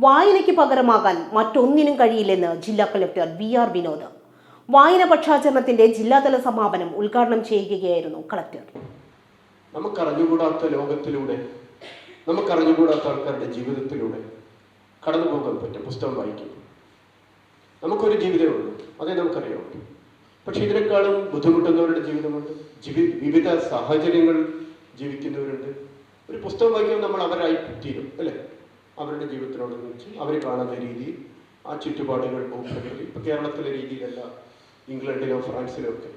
വായനയ്ക്ക് പകരമാകാൻ മറ്റൊന്നിനും കഴിയില്ലെന്ന് ജില്ലാ കളക്ടർ വി ആർ വിനോദ്. വായന പക്ഷാചരണത്തിന്റെ ജില്ലാതല സമാപനം ഉദ്ഘാടനം ചെയ്യുകയായിരുന്നു കളക്ടർ. നമുക്കറിഞ്ഞുകൂടാത്ത ലോകത്തിലൂടെ നമുക്കറിഞ്ഞുകൂടാത്ത ആൾക്കാരുടെ ജീവിതത്തിലൂടെ കടന്നു പോകാൻ പറ്റും പുസ്തകം വായിക്കും. നമുക്കൊരു ജീവിതമേ ഉള്ളൂ അതേ നമുക്കറിയാം. പക്ഷെ ഇതിനേക്കാളും ബുദ്ധിമുട്ടുന്നവരുടെ ജീവിതമുണ്ട്. ജീവി വിവിധ സാഹചര്യങ്ങൾ ജീവിക്കുന്നവരുണ്ട്. ഒരു പുസ്തകം വായിക്കുമ്പോൾ നമ്മൾ അവരായി തീരും അല്ലേ? അവരുടെ ജീവിതത്തിനോട് വെച്ച് അവർ കാണുന്ന രീതിയിൽ ആ ചുറ്റുപാടുകൾ ഭൂപ്രകൃതി ഇപ്പൊ കേരളത്തിലെ രീതിയിലല്ല ഇംഗ്ലണ്ടിലോ ഫ്രാൻസിലോ ഒക്കെ.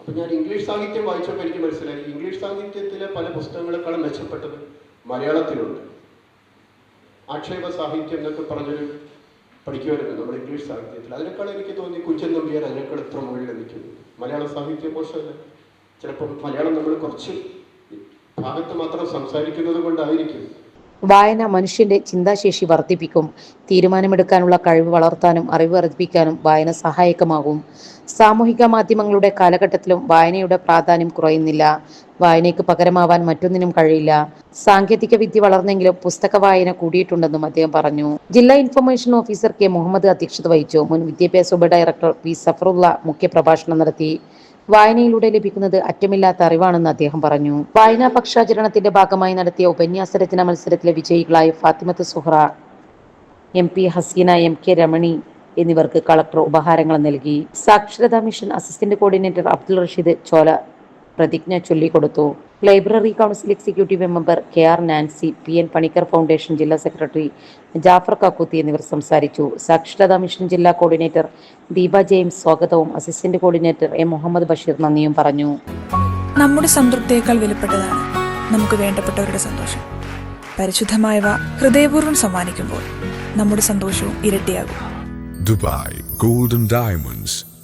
അപ്പൊ ഞാൻ ഇംഗ്ലീഷ് സാഹിത്യം വായിച്ചപ്പോൾ എനിക്ക് മനസ്സിലായി. ഇംഗ്ലീഷ് സാഹിത്യത്തിലെ പല പുസ്തകങ്ങളെക്കാളും മെച്ചപ്പെട്ടത് മലയാളത്തിലുണ്ട്. ആക്ഷേപ സാഹിത്യം എന്നൊക്കെ പറഞ്ഞൊരു പഠിക്കുമായിരുന്നു നമ്മുടെ ഇംഗ്ലീഷ് സാഹിത്യത്തിൽ. അതിനേക്കാൾ എനിക്ക് തോന്നി കുഞ്ചൻ നമ്പിയാർ അതിനേക്കാൾ എത്ര മുകളിൽ നിൽക്കുന്നു. മലയാള സാഹിത്യം മോശമല്ല. ചിലപ്പോൾ മലയാളം നമ്മൾ കുറച്ച് ഭാഗത്ത് മാത്രം സംസാരിക്കുന്നത് കൊണ്ടായിരിക്കും വായന മനുഷ്യന്റെ ചിന്താശേഷി വർദ്ധിപ്പിക്കും. തീരുമാനമെടുക്കാനുള്ള കഴിവ് വളർത്താനും അറിവ് വർദ്ധിപ്പിക്കാനും വായന സഹായകമാകും. സാമൂഹിക മാധ്യമങ്ങളുടെ കാലഘട്ടത്തിലും വായനയുടെ പ്രാധാന്യം കുറയുന്നില്ല. വായനയ്ക്ക് പകരമാവാൻ മറ്റൊന്നിനും കഴിയില്ല. സാങ്കേതിക വിദ്യ വളർന്നെങ്കിലും പുസ്തക വായന കൂടിയിട്ടുണ്ടെന്നും അദ്ദേഹം പറഞ്ഞു. ജില്ലാ ഇൻഫർമേഷൻ ഓഫീസർ കെ മുഹമ്മദ് അധ്യക്ഷത വഹിച്ചു. മുൻ വിദ്യാഭ്യാസ ഉപഡയറക്ടർ പി സഫറുള്ള മുഖ്യപ്രഭാഷണം നടത്തി. വായനയിലൂടെ ലഭിക്കുന്നത് അറ്റമില്ലാത്ത അറിവാണെന്ന് അദ്ദേഹം പറഞ്ഞു. വായനാ പക്ഷാചരണത്തിന്റെ ഭാഗമായി നടത്തിയ ഉപന്യാസ രചന മത്സരത്തിലെ വിജയികളായ Fathimath Suhra M P Haseena M K Ramani എന്നിവർക്ക് കളക്ടർ ഉപഹാരങ്ങൾ നൽകി. Saksharatha Mission assistant coordinator Abdul Rasheed Chola പ്രതിജ്ഞ ചൊല്ലിക്കൊടുത്തു. Library council executive member K R Nancy P N Panicker foundation ജില്ലാ സെക്രട്ടറി ജാഫർ കാക്കൂത്തി എന്നിവർ സംസാരിച്ചു. സാക്ഷരതാ മിഷൻ ജില്ലാ കോർഡിനേറ്റർ ദീപ ജെയിംസ് സ്വാഗതവും assistant coordinator A Muhammad Basheer നന്ദിയും പറഞ്ഞു. നമ്മുടെ സംതൃപ്തിയേക്കാൾ വിലപ്പെട്ടതാണ് നമുക്ക് വേണ്ടപ്പെട്ടവരുടെ സന്തോഷം. പരിശുദ്ധമായവ ഹൃദയപൂർവം സമ്മാനിക്കുമ്പോൾ നമ്മുടെ സന്തോഷവും ഇരട്ടിയാകും. Dubai golden Diamonds,